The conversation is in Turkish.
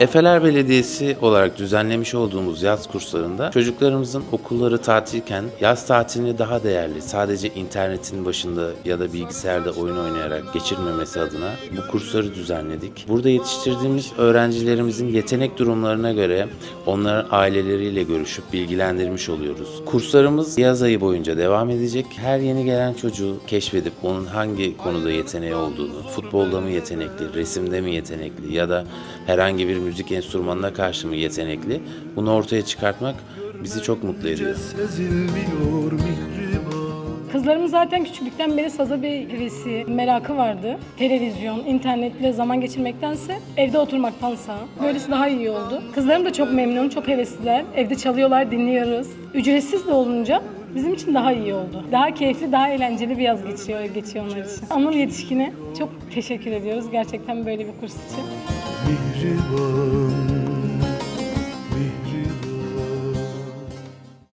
Efeler Belediyesi olarak düzenlemiş olduğumuz yaz kurslarında çocuklarımızın okulları tatilken yaz tatilini daha değerli sadece internetin başında ya da bilgisayarda oyun oynayarak geçirmemesi adına bu kursları düzenledik. Burada yetiştirdiğimiz öğrencilerimizin yetenek durumlarına göre onların aileleriyle görüşüp bilgilendirmiş oluyoruz. Kurslarımız yaz ayı boyunca devam edecek. Her yeni gelen çocuğu keşfedip onun hangi konuda yeteneği olduğunu, futbolda mı yetenekli, resimde mi yetenekli ya da herhangi bir müzik enstrümanına karşı mı yetenekli bunu ortaya çıkartmak bizi çok mutlu ediyor. Kızlarımın zaten küçüklükten beri saza bir hevesi, merakı vardı. Televizyon, internetle zaman geçirmektense evde oturmaktansa. Böylesi daha iyi oldu. Kızlarım da çok memnun, çok hevesliler. Evde çalıyorlar, dinliyoruz. Ücretsiz de olunca bizim için daha iyi oldu. Daha keyifli, daha eğlenceli bir yaz geçiyor, geçiyor onlar için. Anıl Yetişkin'e çok teşekkür ediyoruz gerçekten böyle bir kurs için. Mihriban